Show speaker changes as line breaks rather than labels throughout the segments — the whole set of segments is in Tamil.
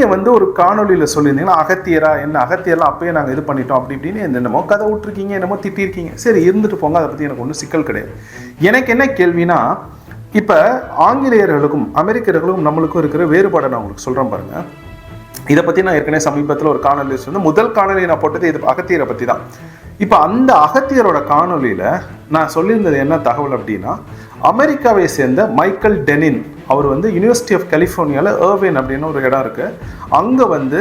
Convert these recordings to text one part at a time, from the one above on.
நீங்கள் வந்து ஒரு காணொலியில் சொல்லியிருந்தீங்கன்னா அகத்தியரா என்ன அகத்தியெல்லாம் அப்பயே நாங்கள் இது பண்ணிட்டோம் அப்படி இப்படின்னு என்னமோ கதை விட்டுருக்கீங்க என்னமோ திட்டிருக்கீங்க. சரி இருந்துட்டு போங்க அதை பற்றி எனக்கு ஒன்றும் சிக்கல் கிடையாது. எனக்கு என்ன கேள்வினா இப்போ ஆங்கிலேயர்களுக்கும் அமெரிக்கர்களுக்கும் நம்மளுக்கும் இருக்கிற வேறுபாடை நான் உங்களுக்கு சொல்கிறேன் பாருங்கள் இதை பற்றி நான் ஏற்கனவே சமீபத்தில் ஒரு காணொலி வந்து முதல் காணொலி நான் போட்டது இது அகத்தியரை பற்றி தான். இப்போ அந்த அகத்தியரோட காணொலியில் நான் சொல்லியிருந்தது என்ன தகவல் அப்படின்னா அமெரிக்காவை சேர்ந்த மைக்கேல் டெனின் அவர் வந்து யுனிவர்சிட்டி ஆஃப் கலிஃபோர்னியாவில் ஏர்வேன் அப்படின்னு ஒரு இடம் இருக்குது அங்கே வந்து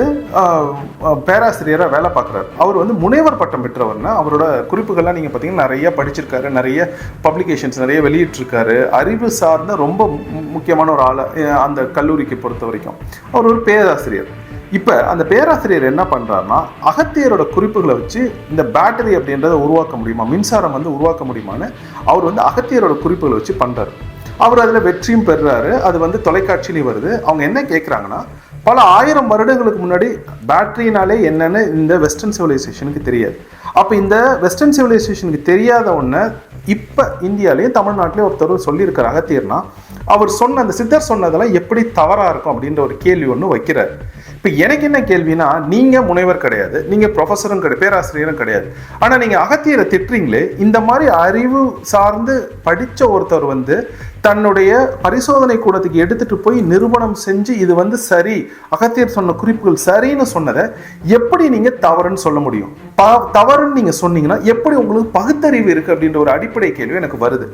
பேராசிரியராக வேலை பார்க்குறாரு. அவர் வந்து முனைவர் பட்டம் பெற்றவர்னா அவரோட குறிப்புகள்லாம் நீங்கள் பார்த்தீங்கன்னா நிறைய படிச்சிருக்காரு நிறைய பப்ளிகேஷன்ஸ் நிறைய வெளியிட்டிருக்காரு. அறிவு சார்ந்த ரொம்ப முக்கியமான ஒரு ஆளை அந்த கல்லூரிக்கு பொறுத்த வரைக்கும். அவர் ஒரு பேராசிரியர். இப்போ அந்த பேராசிரியர் என்ன பண்ணுறாருன்னா அகத்தியரோட குறிப்புகளை வச்சு இந்த பேட்டரி அப்படின்றத உருவாக்க முடியுமா? மின்சாரம் வந்து உருவாக்க முடியுமான்னு அவர் வந்து அகத்தியரோட குறிப்புகளை வச்சு பண்ணுறாரு அவர் அதில் வெற்றியும் பெறுறாரு. அது வந்து தொலைக்காட்சியிலையும் வருது. அவங்க என்ன கேட்குறாங்கன்னா பல ஆயிரம் வருடங்களுக்கு முன்னாடி பேட்டரினாலே என்னன்னு இந்த வெஸ்டர்ன் சிவிலைசேஷனுக்கு தெரியாது. அப்போ இந்த வெஸ்டர்ன் சிவிலைசேஷனுக்கு தெரியாத ஒன்று இப்போ இந்தியாலேயும் தமிழ்நாட்டிலையும் ஒருத்தர் சொல்லியிருக்கிற அகத்தியர்னா அவர் சொன்ன அந்த சித்தர் சொன்னதெல்லாம் எப்படி தவறாக இருக்கும் அப்படின்ற ஒரு கேள்வி ஒன்று வைக்கிறார். இப்போ எனக்கு என்ன கேள்வினா நீங்கள் முனைவர் கிடையாது நீங்கள் ப்ரொஃபஸரும் கிடையாது பேராசிரியரும் கிடையாது. ஆனால் நீங்கள் அகத்தியரை திட்டுறீங்களே இந்த மாதிரி அறிவு சார்ந்து படித்த ஒருத்தர் வந்து தன்னுடைய பரிசோதனை கூடத்துக்கு எடுத்துட்டு போய் நிறுவனம் செஞ்சு இது வந்து சரி அகத்தியர் சொன்ன குறிப்புகள் சரின்னு சொன்னதை எப்படி நீங்க தவறுன்னு சொல்ல முடியும்? தவறுன்னு நீங்க சொன்னீங்கன்னா எப்படி உங்களுக்கு பகுத்தறிவு இருக்கு அப்படின்ற ஒரு அடிப்படை கேள்வி எனக்கு வருது.